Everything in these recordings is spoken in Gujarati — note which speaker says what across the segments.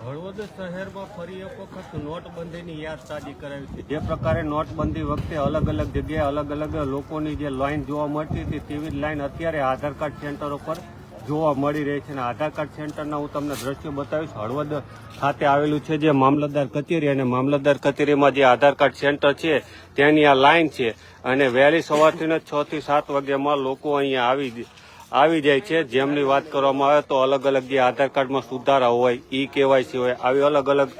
Speaker 1: હળવદ શહેરમાં ફરી એક વખત નોટબંધીની યાદ તાજી કરાવી જે પ્રકારે નોટબંધી વખતે અલગ અલગ જગ્યાએ અલગ અલગ લોકોની જે લાઇન જોવા મળતી હતી તેવી જ લાઈન અત્યારે આધાર કાર્ડ સેન્ટરો પર જોવા મળી રહી છે અને આધાર કાર્ડ સેન્ટરના હું તમને દ્રશ્યો બતાવીશ. હળવદ ખાતે આવેલું છે જે મામલતદાર કચેરી અને મામલતદાર કચેરીમાં જે આધાર કાર્ડ સેન્ટર છે તેની આ લાઇન છે અને વહેલી સવારથી જ છ થી સાત વાગ્યામાં લોકો અહીંયા આવી આવી જાય છે. જેમની વાત કરવામાં આવે તો અલગ અલગ જે આધાર કાર્ડમાં સુધારા હોય, ઈ કેવાયસી હોય, આવી અલગ અલગ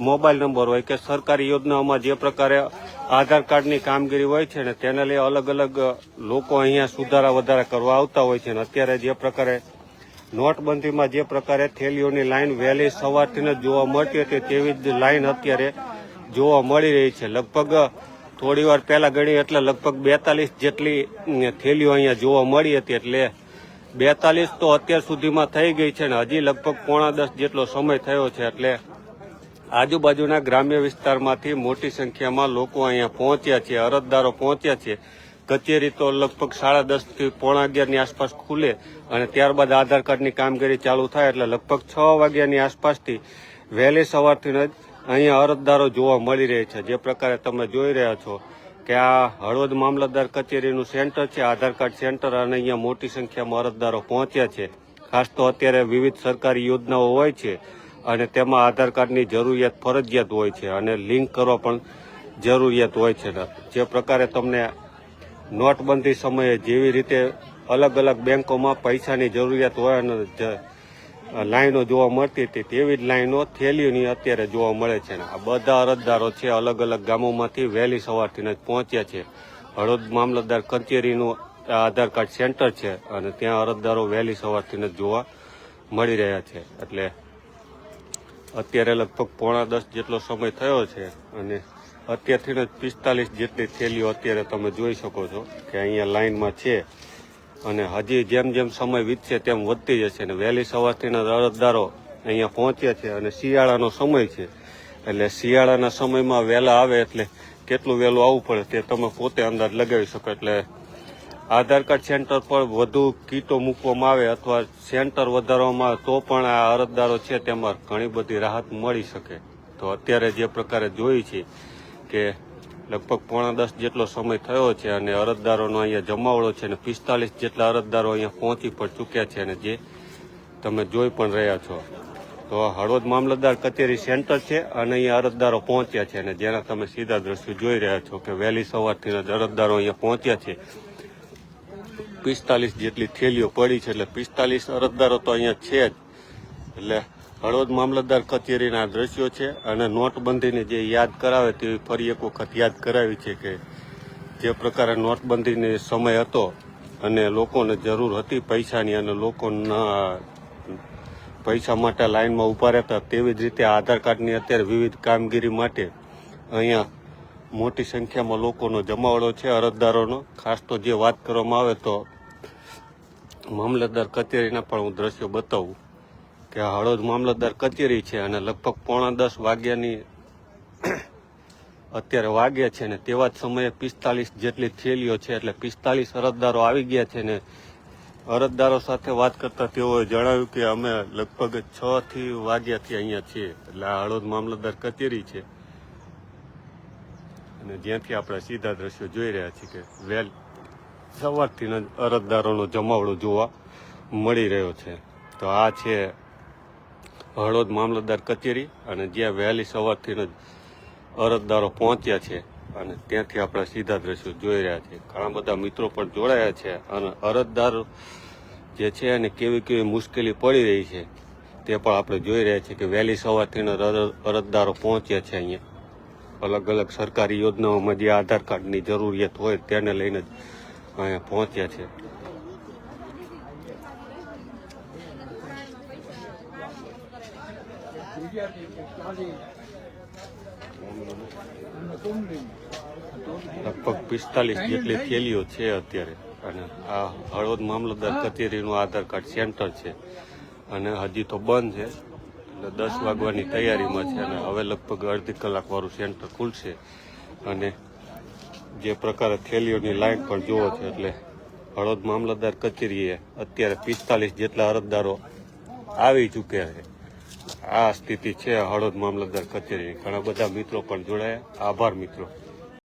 Speaker 1: મોબાઈલ નંબર હોય કે સરકારી યોજનાઓમાં જે પ્રકારે આધાર કાર્ડની કામગીરી હોય છે ને તેને લઈ અલગ અલગ લોકો અહીંયા સુધારા વધારા કરવા આવતા હોય છે ને અત્યારે જે પ્રકારે નોટબંધીમાં જે પ્રકારે થેલીઓની લાઈન વહેલી સવારથી જ જોવા મળતી હતી તેવી જ લાઈન અત્યારે જોવા મળી રહી છે. લગભગ થોડી વાર પહેલા ગણી એટલે લગભગ બેતાલીસ જેટલી થેલીઓ અહીંયા જોવા મળી હતી એટલે બેતાલીસ તો અત્યાર સુધીમાં થઈ ગઈ છે ને હજી લગભગ પોણા દસ જેટલો સમય થયો છે એટલે આજુબાજુના ગ્રામ્ય વિસ્તારમાંથી મોટી સંખ્યામાં લોકો અહીંયા પહોંચ્યા છે, અરજદારો પહોંચ્યા છે. કચેરી તો લગભગ સાડા દસથી પોણા અગિયારની આસપાસ ખુલે અને ત્યારબાદ આધાર કાર્ડની કામગીરી ચાલુ થાય એટલે લગભગ છ વાગ્યાની આસપાસથી વહેલી સવારથી જ અહીંયા અરજદારો જોવા મળી રહે છે. જે પ્રકારે તમે જોઈ રહ્યા છો કે આ હળવદ મામલતદાર કચેરીનું સેન્ટર છે, આધાર કાર્ડ સેન્ટર, અને અહીંયા મોટી સંખ્યામાં અરજદારો પહોંચ્યા છે. ખાસ તો અત્યારે વિવિધ સરકારી યોજનાઓ હોય છે, અને તેમાં આધાર કાર્ડની જરૂરિયાત ફરજિયાત હોય છે, અને લિંક કરવા પણ જરૂરિયાત હોય છે. જે પ્રકારે તમને નોટબંધી સમયે જેવી રીતે અલગ અલગ બેંકોમાં પૈસાની જરૂરિયાત હોય અને લાઈનો જોવા મળતી હતી, તેવી જ લાઈનો થેલીઓની અત્યારે જોવા મળે છે આ બધા અરજદારો છે, અલગ અલગ ગામોમાંથી વહેલી સવારથી જ પહોંચ્યા છે. હળદ મામલતદાર કચેરીનું આધાર કાર્ડ સેન્ટર છે અને ત્યાં અરજદારો વહેલી સવારથી જ જોવા મળી રહ્યા છે. એટલે અત્યારે લગભગ પોણા દસ જેટલો સમય થયો છે અને અત્યારથી જ પિસ્તાલીસ જેટલી થેલીઓ અત્યારે તમે જોઈ શકો છો કે અહીંયા લાઈનમાં છે. અને હજી જેમ જેમ સમય વીતશે તેમ વધતી જશે અને વહેલી સવારથીના અરજદારો અહીંયા પહોંચ્યા છે અને શિયાળાનો સમય છે. એટલે શિયાળાના સમયમાં વહેલા આવે એટલે કેટલું વહેલું આવવું પડે તે તમે પોતે અંદાજ લગાવી શકો. એટલે આધાર કાર્ડ સેન્ટર પર વધુ કીટો મૂકવામાં આવે અથવા સેન્ટર વધારવામાં આવે તો પણ આ અરજદારો છે તેમાં ઘણી બધી રાહત મળી શકે. તો અત્યારે જે પ્રકારે જોઈ છે કે લગભગ પોણા દસ જેટલો સમય થયો છે અને અરજદારોનો અહીંયા જમાવડો છે અને પિસ્તાલીસ જેટલા અરજદારો અહીંયા પહોંચી પણ ચૂક્યા છે અને જે તમે જોઈ પણ રહ્યા છો. તો હળવદ મામલતદાર કચેરી સેન્ટર છે અને અહીંયા અરજદારો પહોંચ્યા છે અને જેના તમે સીધા દ્રશ્યો જોઈ રહ્યા છો કે વહેલી સવારથી અરજદારો અહીંયા પહોંચ્યા છે. પિસ્તાલીસ જેટલી થેલીઓ પડી છે એટલે પિસ્તાલીસ અરજદારો તો અહીંયા છે જ. એટલે હળવદ મામલતદાર કચેરીના દ્રશ્યો છે અને નોટબંધીને જે યાદ કરાવે તેવી ફરી એક વખત યાદ કરાવી છે કે જે પ્રકારે નોટબંધીને સમય હતો અને લોકોને જરૂર હતી પૈસાની અને લોકોના પૈસા માટે લાઇનમાં ઊભા રહેતા તેવી જ રીતે આધાર કાર્ડની અત્યારે વિવિધ કામગીરી માટે અહીંયા મોટી સંખ્યામાં લોકોનો જમાવડો છે, અરજદારોનો. ખાસ તો જે વાત કરવામાં આવે તો મામલતદાર કચેરીના પણ હું દ્રશ્યો બતાવું. કે આ હળવદ મામલતદાર કચેરી છે અને લગભગ પોણા દસ વાગ્યાની અત્યારે વાગ્યા છે ને તેવા જ સમયે પિસ્તાલીસ જેટલી થેલીઓ છે એટલે પિસ્તાલીસ અરજદારો આવી ગયા છે ને અરજદારો સાથે વાત કરતા તેઓએ જણાવ્યું કે અમે લગભગ છ થી વાગ્યાથી અહીંયા છીએ. એટલે આ હળોદ મામલતદાર કચેરી છે. અને જ્યાંથી આપણે સીધા દ્રશ્યો જોઈ રહ્યા છીએ કે વેલ સવારથી અરજદારોનો જમાવડો જોવા મળી રહ્યો છે. તો આ છે હળવદ મામલતદાર કચેરી અને જ્યાં વહેલી સવારથી જ અરજદારો પહોંચ્યા છે અને ત્યાંથી આપણે સીધા દ્રશ્યો જોઈ રહ્યા છીએ ઘણા બધા મિત્રો પણ જોડાયા છે અને અરજદાર જે છે એને કેવી કેવી મુશ્કેલી પડી રહી છે તે પણ આપણે જોઈ રહ્યા છીએ કે વહેલી સવારથી અરજદારો પહોંચ્યા છે અહીંયા. અલગ અલગ સરકારી યોજનાઓમાં જે આધાર કાર્ડની જરૂરિયાત હોય તેને લઈને જ અહીંયા પહોંચ્યા છે. લગભગ પિસ્તાલીસ જેટલી થેલીઓ છે અત્યારે. અને આ હળવદ મામલતદાર કચેરીનું આધાર કાર્ડ સેન્ટર છે. અને હજી તો બંધ છે. એટલે દસ વાગવાની તૈયારીમાં છે. અને હવે લગભગ અડધી કલાક વાળું સેન્ટર ખુલશે. અને જે પ્રકારે થેલીઓની લાઈન પણ જોવો છે એટલે હળવદ મામલતદાર કચેરીએ અત્યારે પિસ્તાલીસ જેટલા અરજદારો આવી ચૂક્યા છે. આ સ્થિતિ છે હળદ મામલતદાર કચેરી. ઘણા બધા મિત્રો પણ જોડાયા. આભાર મિત્રો.